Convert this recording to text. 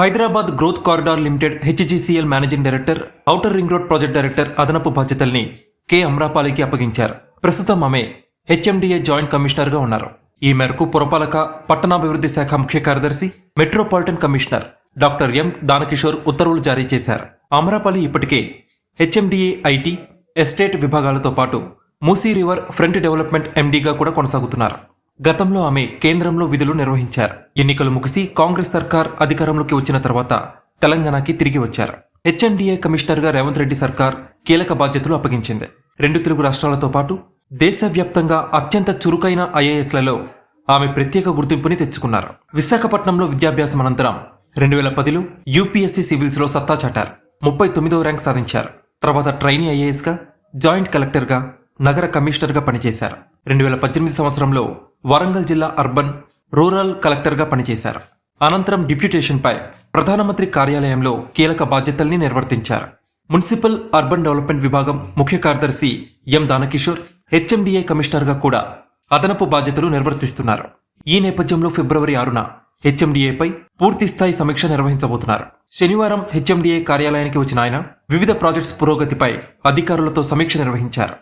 Hyderabad growth corridor limited HGCL managing director outer ring road project director అదనపు బాధ్యతల్ని K. అమ్రాపాలికి అప్పగించారు. ప్రస్తుతం ఆమె హెచ్ఎండిఏ జాయింట్ కమిషనర్గా ఉన్నారు. ఈ మేరకు పురపాలక పట్టణాభివృద్ధి శాఖ ముఖ్య కార్యదర్శి metropolitan commissioner doctor M. Danakishore ఉత్తర్వులు జారీ చేశారు. అమరాపల్లి ఇప్పటికే హెచ్ఎండిఏ ఐటీ ఎస్టేట్ విభాగాలతో పాటు మూసీ రివర్ ఫ్రంట్ డెవలప్మెంట్ ఎండీగా కూడా కొనసాగుతున్నారు. గతంలో ఆమె కేంద్రంలో విధులు నిర్వహించారు. ఎన్నికలు ముగిసి కాంగ్రెస్ సర్కార్ అధికారంలోకి వచ్చిన తర్వాత తెలంగాణకి తిరిగి వచ్చారు. హెచ్ఎండిఏ కమిషనర్గా రేవంత్ రెడ్డి సర్కార్ కీలక బాధ్యతలు అప్పగించింది. రెండు తెలుగు రాష్ట్రాలతో పాటు దేశవ్యాప్తంగా అత్యంత చురుకైన ఐఏఎస్లలో ఆమె ప్రత్యేక గుర్తింపుని తెచ్చుకున్నారు. విశాఖపట్నంలో విద్యాభ్యాసం అనంతరం రెండు వేల పదిలో యూపీఎస్సీ సివిల్స్లో సత్తా చాటారు. ముప్పై తొమ్మిదవ ర్యాంక్ సాధించారు. తర్వాత ట్రైనీ ఐఏఎస్గా జాయింట్ కలెక్టర్గా నగర కమిషనర్గా పనిచేశారు. రెండు వేల పద్దెనిమిది సంవత్సరంలో వరంగల్ జిల్లా అర్బన్ రూరల్ కలెక్టర్గా పనిచేశారు. అనంతరం డిప్యూటేషన్పై ప్రధానమంత్రి కార్యాలయంలో కీలక బాధ్యతల్ని నిర్వర్తించారు. మున్సిపల్ అర్బన్ డెవలప్మెంట్ విభాగం ముఖ్య కార్యదర్శి ఎం దానకిషోర్ హెచ్ఎండిఏ కమిషనర్గా కూడా అదనపు బాధ్యతలు నిర్వర్తిస్తున్నారు. ఈ నేపథ్యంలో ఫిబ్రవరి ఆరున హెచ్ఎండిఏపై పూర్తిస్థాయి సమీక్ష నిర్వహించబోతున్నారు. శనివారం హెచ్ఎండిఏ కార్యాలయానికి వచ్చిన ఆయన వివిధ ప్రాజెక్ట్స్ పురోగతిపై అధికారులతో సమీక్ష నిర్వహించారు.